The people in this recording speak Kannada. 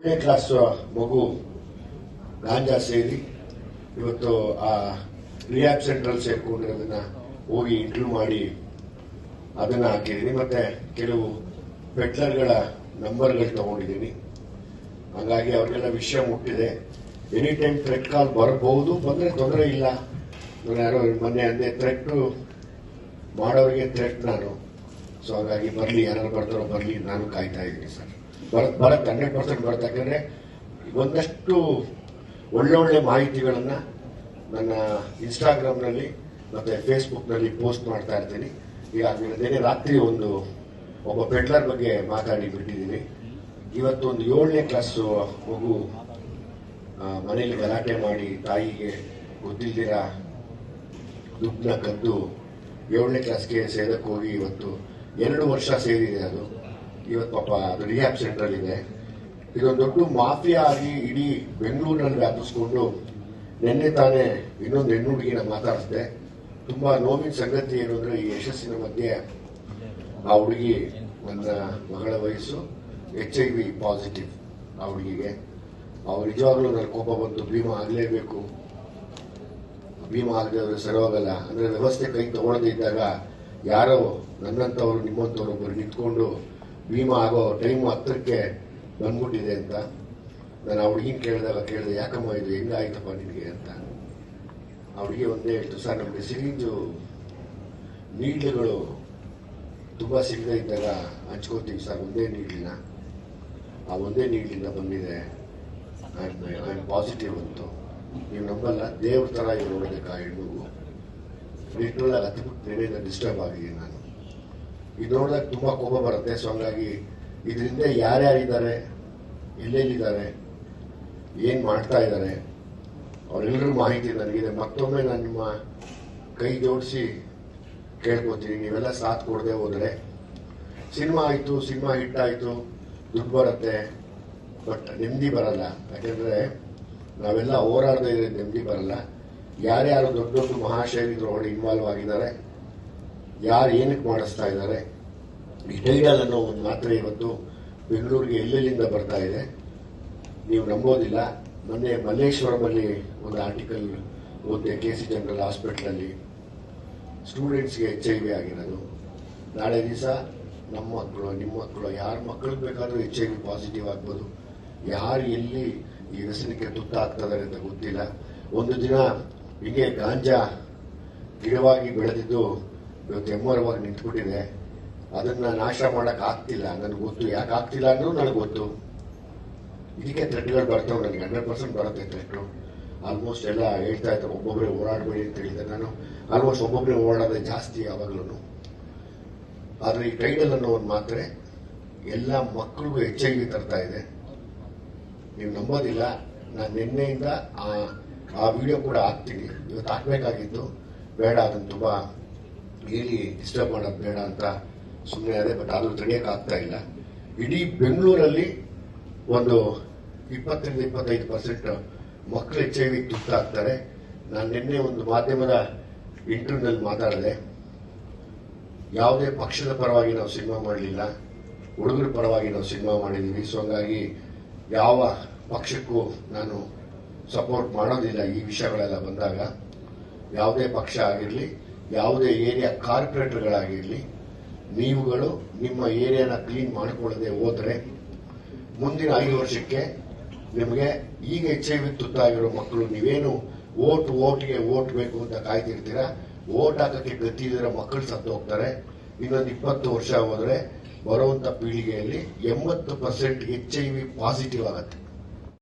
ಏಳನೇ ಕ್ಲಾಸ್ ಮಗು ಗಾಂಜಾ ಸೇರಿ ಇವತ್ತು ಆ ರಿಯಾಬ್ ಸೆಂಟ್ರಲ್ ಸೇರ್ಕೊಂಡಿರೋದನ್ನ ಹೋಗಿ ಇಂಟರ್ವ್ಯೂ ಮಾಡಿ ಅದನ್ನ ಹಾಕಿದ್ದೀನಿ. ಮತ್ತೆ ಕೆಲವು ಪೆಟ್ಲರ್ಗಳ ನಂಬರ್ಗಳು ತಗೊಂಡಿದ್ದೀನಿ. ಹಾಗಾಗಿ ಅವ್ರಿಗೆಲ್ಲ ವಿಷಯ ಮುಟ್ಟಿದೆ. ಎನಿ ಟೈಮ್ ಥ್ರೆಟ್ ಕಾಲ್ ಬರಬಹುದು ಬಂದ್ರೆ ತೊಂದರೆ ಇಲ್ಲ. ಯಾರೋ ಮೊನ್ನೆ ಅಂದೆ ಥ್ರೆಟ್ ಮಾಡೋರಿಗೆ ಥ್ರೆಟ್ ನಾನು. ಸೊ ಹಾಗಾಗಿ ಬರಲಿ ಯಾರು ಬರ್ತಾರೋ ಬರಲಿ, ನಾನು ಕಾಯ್ತಾ ಇದ್ದೀನಿ ಸರ್. ಬರತ್ ಹಂಡ್ರೆಡ್ ಪರ್ಸೆಂಟ್ ಬರುತ್ತೆ. ಯಾಕಂದ್ರೆ ಒಂದಷ್ಟು ಒಳ್ಳೊಳ್ಳೆ ಮಾಹಿತಿಗಳನ್ನು ನನ್ನ ಇನ್ಸ್ಟಾಗ್ರಾಮ್ನಲ್ಲಿ ಮತ್ತೆ ಫೇಸ್ಬುಕ್ನಲ್ಲಿ ಪೋಸ್ಟ್ ಮಾಡ್ತಾ ಇರ್ತೀನಿ. ಈಗ ನಿನ್ನೆ ರಾತ್ರಿ ಒಂದು ಒಬ್ಬ ಪೆಡ್ಲರ್ ಬಗ್ಗೆ ಮಾತಾಡಿ ಬಿಟ್ಟಿದ್ದೀನಿ. ಇವತ್ತು ಒಂದು ಏಳನೇ ಕ್ಲಾಸ್ ಮಗು ಮನೆಯಲ್ಲಿ ಗಲಾಟೆ ಮಾಡಿ ತಾಯಿಗೆ ಗೊತ್ತಿಲ್ದಿರ ದುಡ್ಡನ್ನ ಕದ್ದು ಏಳನೇ ಕ್ಲಾಸ್ಗೆ ಸೇದಕ್ಕೆ ಹೋಗಿ ಇವತ್ತು ಎರಡು ವರ್ಷ ಸೇರಿದೆ ಅದು. ಇವತ್ತು ಪಾಪ ಅದು ರಿಹ್ಯಾಬ್ ಸೆಂಟರ್ ಇದೆ. ಇದೊಂದು ದೊಡ್ಡ ಮಾಫಿಯಾ ಆಗಿ ಇಡೀ ಬೆಂಗಳೂರಿನಲ್ಲಿ ವ್ಯಾಪಿಸ್ಕೊಂಡು ನಿನ್ನೆ ತಾನೇ ಇನ್ನೊಂದು ಹೆಣ್ಣು ಹುಡುಗಿನ ಮಾತಾಡಿಸಿದೆ. ತುಂಬಾ ನೋವಿನ ಸಂಗತಿ ಏನು ಅಂದ್ರೆ ಈ ಯಶಸ್ಸಿನ ಮಧ್ಯೆ ಆ ಹುಡುಗಿ ನನ್ನ ಮಗಳ ವಯಸ್ಸು ಎಚ್ ಐ ವಿ ಪಾಸಿಟಿವ್ ಆ ಹುಡುಗಿಗೆ. ಅವ್ರು ನಿಜವಾಗ್ಲೂ ನನ್ನ ಕೋಪ ಬಂತು. ಭೀಮಾ ಆಗಲೇಬೇಕು. ಭೀಮಾ ಆಗದೆ ಅವ್ರಿಗೆ ಸರಿ ಹೋಗಲ್ಲ ಅಂದ್ರೆ ವ್ಯವಸ್ಥೆ ಕೈ ತಗೊಳ್ಳದೇ ಇದ್ದಾಗ ಯಾರೋ ನನ್ನಂತವ್ರು ನಿಮ್ಮಂಥವ್ರು ಒಬ್ಬರು ನಿಂತ್ಕೊಂಡು ಭೀಮಾ ಆಗೋ ಟೈಮ್ ಹತ್ತಿರಕ್ಕೆ ಬಂದ್ಬಿಟ್ಟಿದೆ ಅಂತ. ನಾನು ಹುಡುಗಿನ ಕೇಳಿದಾಗ ಕೇಳಿದೆ, ಯಾಕಮ್ಮ ಇದು ಹೆಂಗಾಯ್ತಪ್ಪ ನಿನಗೆ? ಅಂತ. ಹುಡುಗಿ ಒಂದೇ ಹೇಳ್ತು ಸರ್, ನಮಗೆ ಸಿರಿಂಜು, ನೀಡ್ಲುಗಳು ತುಂಬ ಸಿಗದೆ ಇದ್ದಾಗ ಹಂಚ್ಕೋತೀವಿ ಸರ್, ಒಂದೇ ನೀಡ್ಲಿನ. ಆ ಒಂದೇ ನೀಡ್ಲಿಂದ ಬಂದಿದೆ. ಪಾಸಿಟಿವ್ ಅಂತು ನೀವು ನಂಬಲ್ಲ, ದೇವ್ರ ಥರ ಇವ್ರು ನೋಡೋದಕ್ಕೆ ಆ ಹೆಣ್ಣು. ಲಿಟ್ರಲ್ ಆಗಿ ಹತ್ಬಿಟ್ಟು ನೆನೆಯಿಂದ ಡಿಸ್ಟರ್ಬ್ ಆಗಿದೆ ನಾನು. ಇದು ನೋಡಿದಾಗ ತುಂಬಾ ಕೋಪ ಬರುತ್ತೆ. ಸೊ ಹಂಗಾಗಿ ಇದರಿಂದ ಯಾರ್ಯಾರಿದ್ದಾರೆ, ಎಲ್ಲೆಲ್ಲಿದ್ದಾರೆ, ಏನ್ ಮಾಡ್ತಾ ಇದ್ದಾರೆ ಅವರೆಲ್ಲರೂ ಮಾಹಿತಿ ನನಗಿದೆ. ಮತ್ತೊಮ್ಮೆ ನಾನು ನಿಮ್ಮ ಕೈ ಜೋಡಿಸಿ ಕೇಳ್ಕೊತೀನಿ. ನೀವೆಲ್ಲ ಸಾಥ್ ಕೊಡದೆ ಹೋದ್ರೆ. ಸಿನಿಮಾ ಆಯ್ತು, ಸಿನಿಮಾ ಹಿಟ್ ಆಯ್ತು, ದುಡ್ಡು ಬರುತ್ತೆ, ಬಟ್ ನೆಮ್ಮದಿ ಬರಲ್ಲ. ಯಾಕೆಂದ್ರೆ ನಾವೆಲ್ಲ ಹೋರಾಡದೇ ಇದ್ರೆ ನೆಮ್ಮದಿ ಬರಲ್ಲ. ಯಾರ್ಯಾರು ದೊಡ್ಡ ದೊಡ್ಡ ಮಹಾಶೈಲಿ ಇನ್ವಾಲ್ವ್ ಆಗಿದ್ದಾರೆ ಯಾರು ಏನಕ್ಕೆ ಮಾಡಿಸ್ತಾ ಇದ್ದಾರೆ? ಈ ಟೈಡಲ್ ಅನ್ನೋ ಒಂದು ಮಾತ್ರೆ ಇವತ್ತು ಬೆಂಗಳೂರಿಗೆ ಎಲ್ಲೆಲ್ಲಿಂದ ಬರ್ತಾ ಇದೆ? ನೀವು ನಂಬೋದಿಲ್ಲ. ಮೊನ್ನೆ ಮಲ್ಲೇಶ್ವರಮಲ್ಲಿ ಒಂದು ಆರ್ಟಿಕಲ್ ಓದಿದೆ ಕೆ ಸಿ ಜನರಲ್ ಹಾಸ್ಪಿಟ್ಲಲ್ಲಿ ಸ್ಟೂಡೆಂಟ್ಸ್ಗೆ ಎಚ್ ಐ ವಿ ಆಗಿರೋದು. ನಾಳೆ ದಿವಸ ನಮ್ಮ ಮಕ್ಕಳು, ನಿಮ್ಮ ಮಕ್ಕಳು, ಯಾರ ಮಕ್ಕಳಿಗೆ ಬೇಕಾದರೂ ಎಚ್ ಐ ವಿ ಪಾಸಿಟಿವ್ ಆಗ್ಬೋದು. ಯಾರು ಎಲ್ಲಿ ಈ ವ್ಯಸನಕ್ಕೆ ತುತ್ತಾಗ್ತದಾರೆ ಅಂತ ಗೊತ್ತಿಲ್ಲ. ಒಂದು ದಿನ ಹೀಗೆ ಗಾಂಜಾ ಗಿಡವಾಗಿ ಬೆಳೆದಿದ್ದು ಇವತ್ತು ಎಮ್ಮರವಾಗಿ ನಿಂತ್ಬಿಟ್ಟಿದೆ. ಅದನ್ನ ನಾಶ ಮಾಡಕ್ ಆಗ್ತಿಲ್ಲ. ನನಗೆ ಗೊತ್ತು. ಯಾಕೆ ಆಗ್ತಿಲ್ಲ ಅನ್ನೋದು ನನಗೆ ಗೊತ್ತು. ಇದಕ್ಕೆ ಥ್ರೆಟ್ಗಳು ಬರ್ತಾವೆ ನನಗೆ. ಹಂಡ್ರೆಡ್ ಪರ್ಸೆಂಟ್ ಬರುತ್ತೆ ಥ್ರೆಟ್ಟು ಆಲ್ಮೋಸ್ಟ್ ಎಲ್ಲ ಹೇಳ್ತಾ ಇದ್ದಾರೆ ಒಬ್ಬೊಬ್ಬರೇ ಓಡಾಡಬೇಡಿ ಅಂತ ಹೇಳಿದೆ ನಾನು. ಆಲ್ಮೋಸ್ಟ್ ಒಬ್ಬೊಬ್ಬರೇ ಓಡಾಡೋದೇ ಜಾಸ್ತಿ ಯಾವಾಗಲೂ ಆದರೆ ಈ ಟೈಡಲ್ ಅನ್ನೋ ಮಾತ್ರೆ ಎಲ್ಲ ಮಕ್ಕಳಿಗೂ ಹೆಚ್ಚಾಗಿ ತರ್ತಾ ಇದೆ. ನೀವು ನಂಬೋದಿಲ್ಲ. ನಾನು ನಿನ್ನೆಯಿಂದ ಆ ವಿಡಿಯೋ ಕೂಡ ಹಾಕ್ತೀನಿ. ಇವತ್ತು ಹಾಕ್ಬೇಕಾಗಿತ್ತು. ಬೇಡ ಅದನ್ನು ತುಂಬಾ ಹೇಳಿ ಡಿಸ್ಟರ್ಬ್ ಮಾಡೋದು ಬೇಡ ಅಂತ ಸುಮ್ಮನೆ ಅದೇ ಬಟ್ ಆದರೂ ತಡೆಯೋಕ್ಕಾಗ್ತಾ ಇಲ್ಲ. ಇಡೀ ಬೆಂಗಳೂರಲ್ಲಿ ಒಂದು ಇಪ್ಪತ್ತರಿಂದ ಇಪ್ಪತ್ತೈದು ಪರ್ಸೆಂಟ್ ಮಕ್ಕಳು ಎಚ್ ಐ ವಿ ತುತ್ತಾಗ್ತಾರೆ ನಾನು ನಿನ್ನೆ ಒಂದು ಮಾಧ್ಯಮದ ಇಂಟರ್ವ್ಯೂನಲ್ಲಿ ಮಾತಾಡಿದೆ. ಯಾವುದೇ ಪಕ್ಷದ ಪರವಾಗಿ ನಾವು ಸಿನಿಮಾ ಮಾಡಲಿಲ್ಲ. ಹುಡುಗರ ಪರವಾಗಿ ನಾವು ಸಿನಿಮಾ ಮಾಡಿದ್ದೀವಿ ಸೊ ಹಂಗಾಗಿ ಯಾವ ಪಕ್ಷಕ್ಕೂ ನಾನು ಸಪೋರ್ಟ್ ಮಾಡೋದಿಲ್ಲ ಈ ವಿಷಯಗಳೆಲ್ಲ ಬಂದಾಗ. ಯಾವುದೇ ಪಕ್ಷ ಆಗಿರಲಿ ಯಾವುದೇ ಏರಿಯಾ ಕಾರ್ಪೊರೇಟರ್ಗಳಾಗಿರಲಿ, ನೀವುಗಳು ನಿಮ್ಮ ಏರಿಯಾನ ಕ್ಲೀನ್ ಮಾಡಿಕೊಳ್ಳದೆ ಹೋದರೆ ಮುಂದಿನ ಐದು ವರ್ಷಕ್ಕೆ ನಿಮಗೆ ಈಗ ಎಚ್ ಐ ವಿ ತುತ್ತಾಗಿರೋ ಮಕ್ಕಳು, ನೀವೇನು ಓಟ್, ಓಟ್ಗೆ ಓಟ್ ಬೇಕು ಅಂತ ಕಾಯ್ತಿರ್ತೀರಾ? ಓಟ್ ಹಾಕಕ್ಕೆ ಇದ್ರೆ ಮಕ್ಕಳು ಸತ್ತು ಹೋಗ್ತಾರೆ. ಇನ್ನೊಂದು ಇಪ್ಪತ್ತು ವರ್ಷ ಹೋದರೆ ಬರುವಂತ ಪೀಳಿಗೆಯಲ್ಲಿ ಎಂಬತ್ತು percent H I V positive ಆಗುತ್ತೆ.